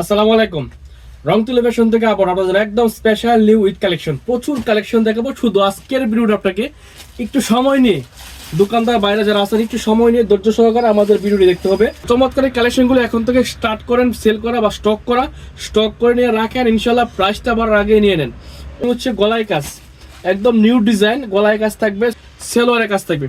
আসসালামু আলাইকুম। রং টেলিভিশন থেকে আবার আপনাদের একদম স্পেশাল নিউ উইথ কালেকশন প্রচুর কালেকশন দেখাবো। শুধু আজকের ভিডিওটা আপনাকে একটু সময় নিয়ে, দোকানদার বাইরে যারা আছেন, একটু সময় নিয়ে ধৈর্য সহকারে আমাদের ভিডিওটি দেখতে হবে। চমৎকার কালেকশনগুলো এখন থেকে স্টার্ট করেন সেল করা বা স্টক করা। স্টক করে নিয়ে রাখেন ইনশাল্লাহ প্রাইসটা আবার আগে নিয়ে নেন। হচ্ছে গলায় কাজ। একদম নিউ ডিজাইন গলায় কাজ থাকবে সেলোয়ারের কাজ থাকবে।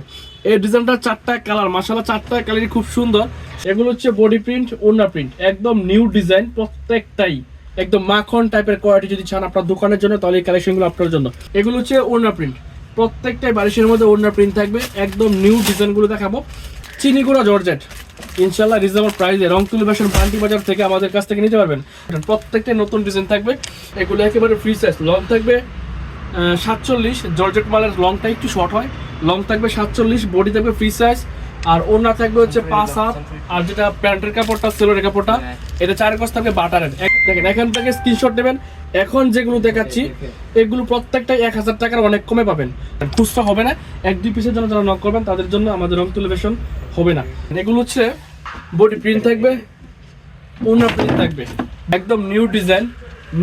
এই ডিজাইনটা চারটা কালার মাসালা চারটা কালারই খুব সুন্দর। এগুলো হচ্ছে বডি প্রিন্ট ওনা প্রিন্ট একদম নিউ ডিজাইন প্রত্যেকটাই একদম মাখন টাইপের কোয়ালিটি যদি চান আপনার দোকানের জন্য, তাহলে এই কালেকশনগুলো আপনার জন্য। এগুলো হচ্ছে ওনা প্রিন্ট প্রত্যেকটাই বারিশের মধ্যে ওনা প্রিন্ট থাকবে। একদম নিউ ডিজাইনগুলো দেখাবো। চিনিগুড়া জর্জেট। ইনশাল্লাহ রিজনেবল প্রাইসে রংতুলি ফ্যাশন পান্টি বাজার থেকে আমাদের কাছ থেকে নিতে পারবেন। প্রত্যেকটা নতুন ডিজাইন থাকবে। এগুলো একেবারে ফ্রি সাইজ লং থাকবে সাতচল্লিশ। জর্জেট মালের লংটা একটু শর্ট হয়। লং থাকবে সাতচল্লিশ বডি থাকবে ফ্রি সাইজ আর ওনা থাকবে হচ্ছে পাঁচ হাত আর যেটা প্যান্টের কাপড়টা সেলোরের কাপড়টা এটা চার গজ থাকবে বাটারের দেখেন এখান থেকে স্ক্রিনশট নেবেন। এখন যেগুলো দেখাচ্ছি এগুলো প্রত্যেকটাই এক হাজার টাকার অনেক কমে পাবেন। খুচরা হবে না। এক দুই পিসের জন্য যারা নক করবেন তাদের জন্য আমাদের রং তুলিবেশন হবে না। এগুলো হচ্ছে বডি প্রিন্ট থাকবে ওনা প্রিন্ট থাকবে। একদম new design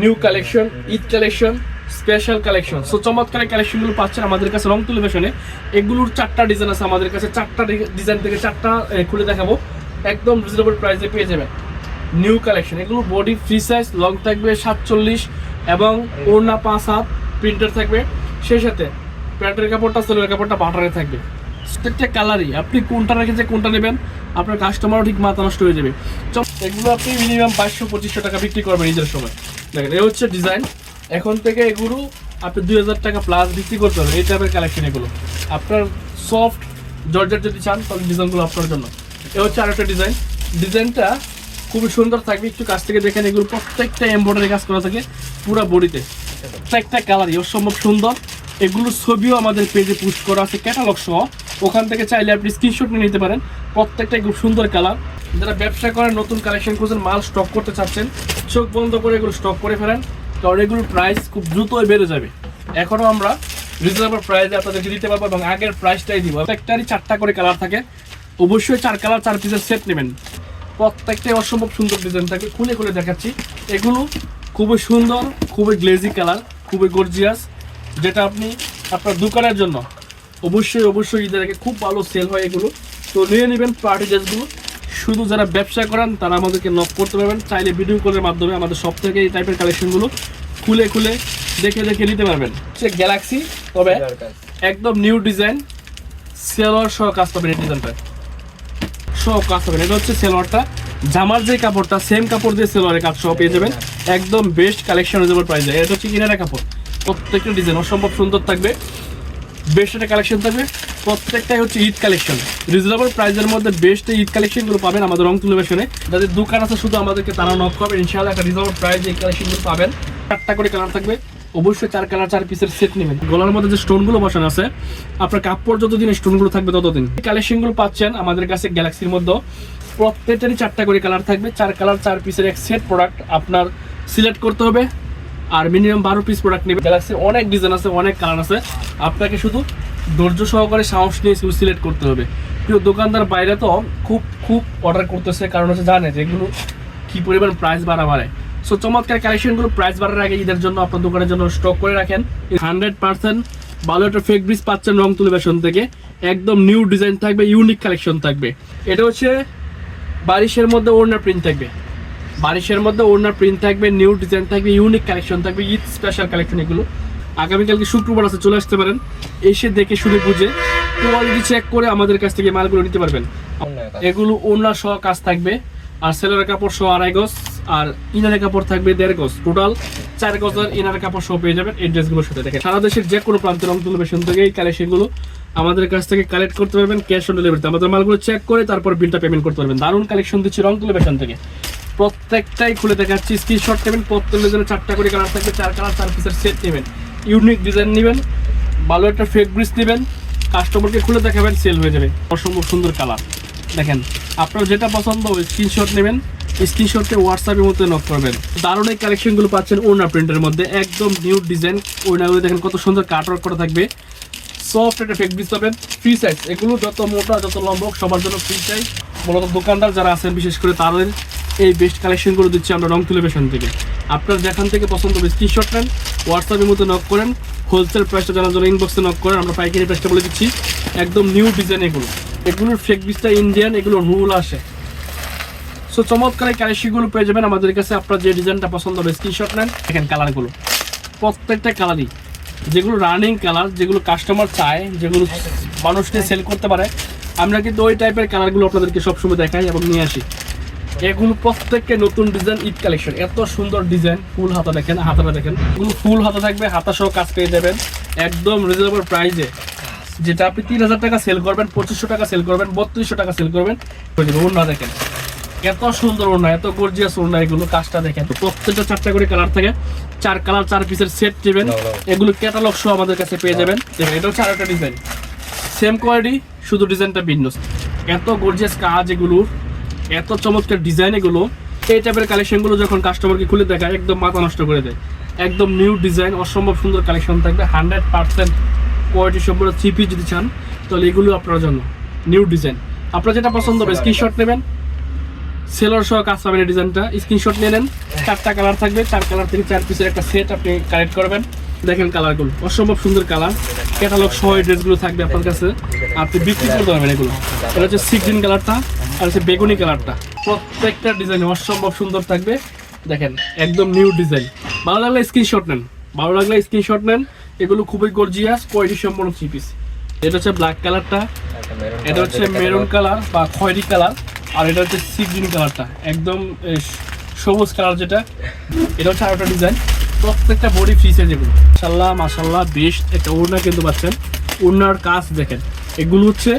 new collection Eid collection special collection so চমৎকার কালেকশনগুলো পাচ্ছেন আমাদের কাছে রং তুলিবেশনে এগুলোর চারটা ডিজাইন আছে আমাদের কাছে। চারটা ডিজাইন থেকে চারটা খুলে দেখাবো। একদম রিজনেবল প্রাইসে পেয়ে যাবেন। নিউ কালেকশন এগুলো বডি ফ্রি সাইজ লং থাকবে সাতচল্লিশ এবং ওড়না পাঁচ হাত প্রিন্টার থাকবে। সেই সাথে প্যান্টের কাপড়টা সেলের কাপড়টা বাটারে থাকবে। প্রত্যেকটা কালারই আপনি কোনটা রেখেছে কোনটা নেবেন, আপনার কাস্টমারও ঠিক মাথা নষ্ট হয়ে যাবে। এগুলো আপনি মিনিমাম বাইশশো, পঁচিশশো টাকা বিক্রি করবেন নিজের সময়। দেখেন এই হচ্ছে ডিজাইন এখন থেকে এগুলো আপনি দুই হাজার টাকা প্লাস বিক্রি করতে পারবেন, এই টাইপের কালেকশন এগুলো। আপনার সফট জর্জেট যদি চান, তাহলে ডিজাইনগুলো আপনার জন্য। এ হচ্ছে আরেকটা ডিজাইন ডিজাইনটা খুবই সুন্দর থাকবে, একটু কাছ থেকে দেখেন এগুলো। প্রত্যেকটা এমব্রয়ডারি কাজ করা থাকে পুরো বডিতে প্রত্যেকটা কালারই অসম্ভব সুন্দর। এগুলোর ছবিও আমাদের পেজে পোস্ট করা আছে ক্যাটালগ সহ। ওখান থেকে চাইলে আপনি স্ক্রিনশট নিয়ে নিতে পারেন। প্রত্যেকটাই খুব সুন্দর কালার যারা ব্যবসা করেন, নতুন কালেকশন করছেন মাল স্টক করতে চাচ্ছেন, চোখ বন্ধ করে এগুলো স্টক করে ফেলেন। কারণ এগুলোর প্রাইস খুব দ্রুতই বেড়ে যাবে। এখনও আমরা রিজনেবল প্রাইসে আপনাদেরকে দিতে পারব এবং আগের প্রাইসটাই দিব। প্রত্যেকটারই চারটা করে কালার থাকে। অবশ্যই চার কালার চার পিসের সেট নেবেন। প্রত্যেকটাই অসম্ভব সুন্দর ডিজাইন থাকে খুলে খুলে দেখাচ্ছি। এগুলো খুবই সুন্দর, খুবই গ্লেজি কালার খুবই গর্জিয়াস যেটা আপনি আপনার দোকানের জন্য অবশ্যই অবশ্যই ঈদের আগে খুব ভালো সেল হয় এগুলো। তো নিয়ে নেবেন পার্টি ড্রেসগুলো শুধু যারা ব্যবসা করেন তারা আমাদেরকে নক করতে পারবেন। চাইলে ভিডিও কলের মাধ্যমে আমাদের সব থেকে এই টাইপের কালেকশনগুলো খুলে খুলে দেখে দেখে নিতে পারবেন। সে গ্যালাক্সি তবে একদম নিউ ডিজাইন সেলোয়ার সহ কাজ পাবেন এই ডিজাইনটা সব কাজ পাবেন। এটা হচ্ছে সেলোয়ারটা জামার যে কাপড়টা সেম কাপড় দিয়ে সেলোয়ারের কাজ সব পেয়ে যাবেন। একদম বেস্ট কালেকশন রিজনেবল প্রাইসে এটা হচ্ছে কিনারা কাপড়। প্রত্যেকটা ডিজাইন অসম্ভব সুন্দর থাকবে। বেস্ট একটা কালেকশন থাকবে। প্রত্যেকটাই হচ্ছে ঈদ কালেকশন রিজনেবল প্রাইসের মধ্যে বেস্ট ঈদ কালেকশনগুলো পাবেন আমাদের রং তুলিবেশনে যাদের দোকান আছে শুধু আমাদেরকে তারা নক করবেন ইনশাআল্লাহ একটা রিজনেবল প্রাইস এই কালেকশনগুলো পাবেন। চারটা করে কালার থাকবে। অবশ্যই চার কালার চার পিসের সেট নেবেন। গলার মধ্যে যে স্টোনগুলো বসানো আছে, আপনার কাপড় যতদিন স্টোনগুলো থাকবে ততদিন। এই কালেকশনগুলো পাচ্ছেন আমাদের কাছে গ্যালাক্সির মধ্যে। প্রত্যেকটারই চারটা করে কালার থাকবে। চার কালার চার পিসের এক সেট প্রোডাক্ট আপনার সিলেক্ট করতে হবে। আর মিনিমাম বারো পিস প্রোডাক্ট নেবে। গ্যালাক্সির অনেক ডিজাইন আছে, অনেক কালার আছে। আপনাকে শুধু ধৈর্য সহকারে সাহস নিয়ে সিলেক্ট করতে হবে। কিন্তু দোকানদার বাইরে তো খুব খুব অর্ডার করতেছে, কারণ হচ্ছে জানে যে এগুলো কি পরিমাণ প্রাইস বাড়া বাড়ায় সো চমৎকার কালেকশনগুলো প্রাইস বাড়ার আগে ঈদের জন্য আপনার দোকানের জন্য স্টক করে রাখেন। হান্ড্রেড পার্সেন্ট ভালো একটা ফেক ব্রিজ পাচ্ছেন রং তুলিবেশন থেকে। একদম নিউ ডিজাইন থাকবে ইউনিক কালেকশন থাকবে। এটা হচ্ছে বারিশের মধ্যে ওড়নার প্রিন্ট থাকবে। বারিশের মধ্যে ওড়নার প্রিন্ট থাকবে নিউ ডিজাইন থাকবে ইউনিক কালেকশন থাকবে, ঈদ স্পেশাল কালেকশন এগুলো। আগামীকালকে শুক্রবার আছে, চলে আসতে পারেন। এসে দেখে শুনে বুঝে কোয়ালিটি চেক করে আমাদের কাছ থেকে মালগুলো নিতে পারবেন। এগুলো ওড়না সহ কাজ থাকবে, আর সেলের কাপড় সহ আড়াই গজ, আর ইনারের কাপড় থাকবে দেড় গজ। টোটাল চার গজের ইনারের কাপড় সহ পেয়ে যাবেন এই ড্রেসগুলোর সাথে। দেখেন, সারা দেশের যে কোনো প্রান্তের রং তুলবেশন থেকে এই কালেকশনগুলো আমাদের কাছ থেকে কালেক্ট করতে পারবেন ক্যাশ অন ডেলিভারিতে আমাদের মালগুলো চেক করে তারপর বিলটা পেমেন্ট করতে পারবেন। দারুণ কালেকশন দিচ্ছি রং তুলবেশন থেকে। প্রত্যেকটাই খুলে দেখাচ্ছি। স্ক্রিনশট নেবেন প্রত্যেকের জন্য চারটা করে কালার থাকবে, চার কালার চার পিসের সেট নেবেন। ইউনিক ডিজাইন নেবেন, ভালো একটা ফেক ব্রিজ নেবেন কাস্টমারকে খুলে দেখাবেন সেল হয়ে যাবে। অসম্ভব সুন্দর কালার দেখেন, আপনার যেটা পছন্দ ওই স্ক্রিনশট নেবেন স্ক্রিনশটে হোয়াটসঅ্যাপের মধ্যে নক করবেন। দারুণ এই কালেকশনগুলো পাচ্ছেন ওনা প্রিন্টের মধ্যে, একদম নিউ ডিজাইন ওনাগুলো দেখেন কত সুন্দর কাট ওয়ার্ক করা থাকবে। সফট একটা ফেক ব্রিজ পাবেন ফ্রি সাইজ এগুলো যত মোটা, যত লম্বা হোক সবার জন্য ফ্রি সাইজ মূলত দোকানদার যারা আছেন, বিশেষ করে তাদের এই বেস্ট কালেকশনগুলো দিচ্ছি আমরা রং তুলেবেশন থেকে। আপনার যেখান থেকে পছন্দ হবে স্ক্রিনশট নেন হোয়াটসঅ্যাপের মতো নক করেন হোলসেল প্রাইসটা জানার জন্য ইনবক্সে নক করেন, আমরা পাইকারি প্রাইসটা বলে দিচ্ছি। একদম নিউ ডিজাইন এগুলো। এগুলোর ফেক বিসটা ইন্ডিয়ান এগুলো রুল আসে। সো চমৎকার এই কালেকশনগুলো পেয়ে যাবেন আমাদের কাছে। আপনার যে ডিজাইনটা পছন্দ হবে স্ক্রিনশট নেন। দেখেন কালারগুলো প্রত্যেকটা কালারই যেগুলো রানিং কালার যেগুলো কাস্টমার চায়, যেগুলো মানুষকে সেল করতে পারে, আমরা কিন্তু ওই টাইপের কালারগুলো আপনাদেরকে সবসময় দেখাই এবং নিয়ে আসি। এগুলো প্রত্যেককে নতুন ডিজাইন ঈদ কালেকশন এত সুন্দর ডিজাইন ফুল হাতা দেখেন হাতাটা দেখেন। এগুলো ফুল হাতা থাকবে হাতা সহ কাজ পেয়ে যাবেন। একদম রিজনেবল প্রাইসে যেটা আপনি তিন হাজার টাকা সেল করবেন পঁচিশশো টাকা সেল করবেন বত্রিশশো টাকা সেল করবেন ওনা দেখেন। এত সুন্দর ওড়না এত গর্জিয়াস ওড়না এগুলো কাজটা দেখেন। প্রত্যেকটা চারটা করে কালার থাকে। চার কালার চার পিসের সেট নেবেন এগুলো ক্যাটালগ সহ আমাদের কাছে পেয়ে যাবেন। দেখেন এটা হচ্ছে আরেকটা ডিজাইন সেম কোয়ালিটি শুধু ডিজাইনটা ভিন্ন। এত গর্জিয়াস কাজ এগুলো এত চমৎকার ডিজাইন এগুলো এই টাইপের কালেকশনগুলো যখন কাস্টমারকে খুলে দেখায় একদম মাথা নষ্ট করে দেয়। একদম নিউ ডিজাইন অসম্ভব সুন্দর কালেকশন থাকবে হান্ড্রেড পার্সেন্ট কোয়ালিটি সম্পূর্ণ থ্রি পিস যদি চান তাহলে এগুলো আপনার জন্য নিউ ডিজাইন আপনার যেটা পছন্দ হবে স্ক্রিনশট নেবেন। সেলর সহ কাজ পাবেন এই ডিজাইনটা স্ক্রিনশট নিয়ে নেন। চারটা কালার থাকবে চার কালার থেকে চার পিসের একটা সেট আপনি কালেক্ট করবেন। দেখেন কালারগুলো অসম্ভব সুন্দর কালার ক্যাটালগ সহ ড্রেসগুলো থাকবে আপনার কাছে। আপনি বিক্রি করতে পারবেন এগুলো। এটা হচ্ছে সি গ্রিন কালারটা আর হচ্ছে বেগুনি কালারটা। প্রত্যেকটা ডিজাইন অসম্ভব সুন্দর থাকবে। দেখেন একদম নিউ ডিজাইন। ভালো লাগলে স্ক্রিনশট নেন। ভালো লাগলে স্ক্রিনশট নেন। এগুলো খুবই গর্জিয়াস কোয়ালিটি সম্পূর্ণ থ্রি পিস এটা হচ্ছে ব্ল্যাক কালারটা। এটা হচ্ছে মেরুন কালার বা খয়েরি কালার আর এটা হচ্ছে সি গ্রিন কালারটা একদম সবুজ কালার যেটা। এটা হচ্ছে আরেকটা ডিজাইন প্রত্যেকটা বডি ফ্রি সাইজ এগুলো। মাসাল্লাহ মাসাল্লাহ বেস্ট একটা ওড়না কিন্তু পাচ্ছেন। ওড়নার কাজ দেখেন। এগুলো হচ্ছে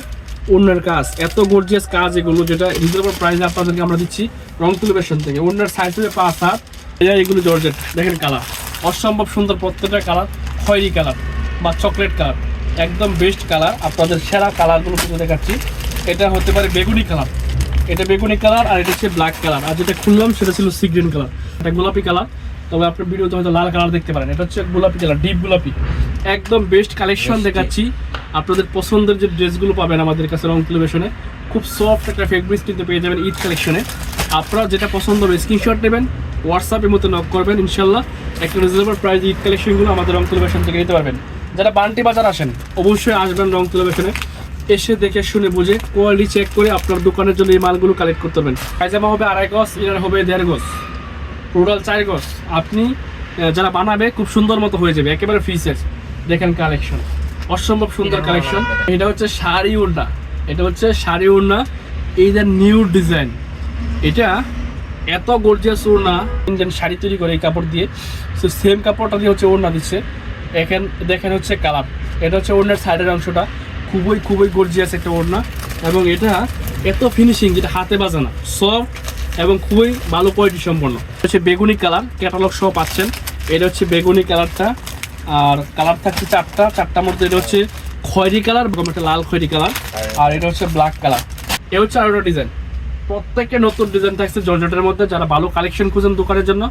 ওড়নার কাজ এত গর্জিয়াস কাজ এগুলো যেটা রিজনেবল প্রাইসে আপনাদেরকে আমরা দিচ্ছি রং তুলিবেশন থেকে। ওড়নার সাইজ হচ্ছে পাঁচ হাত এগুলো জর্জেট দেখেন কালার অসম্ভব সুন্দর প্রত্যেকটা কালার খয়েরি কালার বা চকলেট কালার একদম বেস্ট কালার আপনাদের সেরা কালারগুলো কিন্তু দেখাচ্ছি। এটা হতে পারে বেগুনি কালার এটা বেগুনি কালার আর এটা হচ্ছে ব্ল্যাক কালার আর যেটা খুললাম সেটা ছিল সি গ্রিন কালার এটা গোলাপি কালার তবে আপনার ভিডিওতে হয়তো লাল কালার দেখতে পারেন। এটা হচ্ছে গোলাপি কালার ডিপ গোলাপি। একদম বেস্ট কালেকশন দেখাচ্ছি। আপনাদের পছন্দের যে ড্রেসগুলো পাবেন আমাদের কাছে রং টেলিভিশনে খুব সফট একটা ফেব্রিক্স কিন্তু পেয়ে যাবেন ঈদ কালেকশনে আপনারা যেটা পছন্দ হবে স্ক্রিনশট নেবেন হোয়াটসঅ্যাপের মতো নক করবেন ইনশাল্লাহ একটা রিজনেবল প্রাইস ঈদ কালেকশনগুলো আমাদের রং টেলিভিশন থেকে নিতে পারবেন। যারা বান্টি বাজার আসেন, অবশ্যই আসবেন রং টেলিভিশনে এসে দেখে শুনে বুঝে কোয়ালিটি চেক করে আপনার দোকানের জন্য এই মালগুলো কালেক্ট করতে পারবেন। পায়জামা হবে আড়াই গজ ইনার হবে দেড় গজ টোটাল চার গজ। আপনি যারা বানাবে, খুব সুন্দর মতো হয়ে যাবে, একেবারে ফ্রি দেখেন কালেকশন অসম্ভব সুন্দর কালেকশন এটা হচ্ছে শাড়ি উড়না। এটা হচ্ছে শাড়ি উড়না। এই যে নিউ ডিজাইন। এটা এত গর্জিয়াস ওড়না ইন্ডিয়ান শাড়ি তৈরি করে এই কাপড় দিয়ে। সো সেম কাপড়টা দিয়ে হচ্ছে ওড়না দিচ্ছে। এখান, দেখেন হচ্ছে কালার। এটা হচ্ছে ওড়নার সাইডের অংশটা। খুবই খুবই গর্জিয়াস একটা ওড়না এবং এটা এত ফিনিশিং যেটা হাতে বাজানা সফট এবং খুবই ভালো কোয়ালিটি সম্পন্ন। হচ্ছে বেগুনি কালার। ক্যাটালগ সহ পাচ্ছেন। এটা হচ্ছে বেগুনি কালারটা। আর কালার থাকছে চারটা। চারটার মধ্যে এটা হচ্ছে খয়েরি কালার একটা লাল খয়েরি কালার আর এটা হচ্ছে ব্ল্যাক কালার এ হচ্ছে আরেকটা ডিজাইন প্রত্যেকটা নতুন ডিজাইন থাকছে জর্জেটের মধ্যে। যারা ভালো কালেকশন খুঁজেন দোকানের জন্য,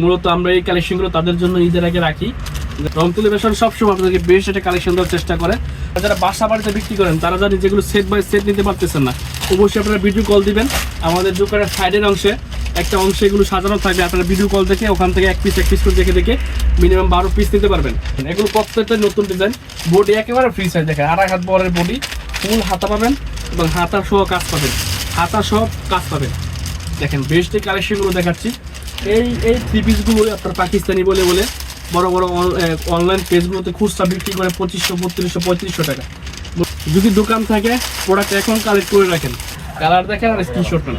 মূলত আমরা এই কালেকশনগুলো তাদের জন্য ঈদের আগে রাখি। রং তুলিবেশন সবসময় আপনাদেরকে বেশ একটা কালেকশন দেওয়ার চেষ্টা করে। যারা বাসা বাড়িতে বিক্রি করেন, তারা জানি যেগুলো সেট বাই সেট নিতে পারতেছেন না। অবশ্যই আপনারা ভিডিও কল দিবেন। আমাদের দোকানের সাইডের অংশে একটা অংশে এগুলো সাজানো থাকবে। আপনারা ভিডিও কল দেখে ওখান থেকে এক পিস এক পিস করে দেখে দেখে মিনিমাম বারো পিস নিতে পারবেন। এগুলো প্রত্যেকটা নতুন ডিজাইন বডি একেবারে ফ্রি সাইজ দেখেন, আড়াই হাত বরের বডি ফুল হাতা পাবেন এবং হাতা সহ কাজ পাবেন। হাতা সব কাজ পাবেন। দেখেন বেস্ট কালেকশনগুলো দেখাচ্ছি। এই এই থ্রি পিসগুলো আপনার পাকিস্তানি বলে বলে, বড় বড় অনলাইন পেজগুলোতে খুচরা বিক্রি করে পঁচিশশো, বত্রিশশো, পঁয়ত্রিশশো টাকা। যদি দোকান থাকে প্রোডাক্ট এখন কালেক্ট করে রাখেন। কালার দেখেন আর স্ক্রিনশট নেন।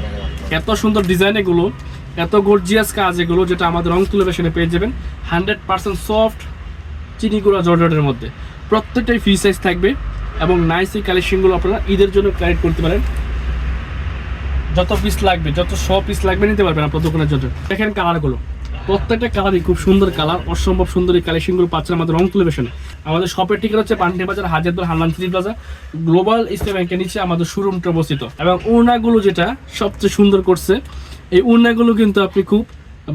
এত সুন্দর ডিজাইন এগুলো। এত গর্জিয়াস কাজ এগুলো যেটা আমাদের রং তুলেবেশনে পেয়ে যাবেন। হান্ড্রেড পার্সেন্ট সফট চিনিগুড়া জর্জটের মধ্যে। প্রত্যেকটাই ফ্রি সাইজ থাকবে এবং নাইস কালেকশনগুলো আপনারা ঈদের জন্য কালেক্ট করতে পারেন। যত পিস লাগবে, যত শ পিস লাগবে নিতে পারবেন আপনার দোকানের জন্য। দেখেন কালারগুলো প্রত্যেকটা কালারই খুব সুন্দর কালার অসম্ভব সুন্দর এই কালেকশনগুলো পাচ্ছেন আমাদের রং টেলিভিশনে আমাদের শপের ঠিকানা হচ্ছে Pandey Bazar, হাজারদুল Hannan three plaza Global Islam ব্যাংকের নিচে আমাদের শোরুমটা অবস্থিত। এবং উড়নাগুলো যেটা সবচেয়ে সুন্দর করছে এই উড়নাগুলো কিন্তু আপনি খুব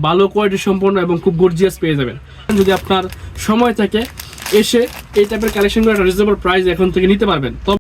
ভালো কোয়ালিটি সম্পন্ন এবং খুব গর্জিয়াস পেয়ে যাবেন। যদি আপনার সময় থাকে, এসে এই টাইপের কালেকশনগুলো একটা রিজনেবল প্রাইস এখন থেকে নিতে পারবেন।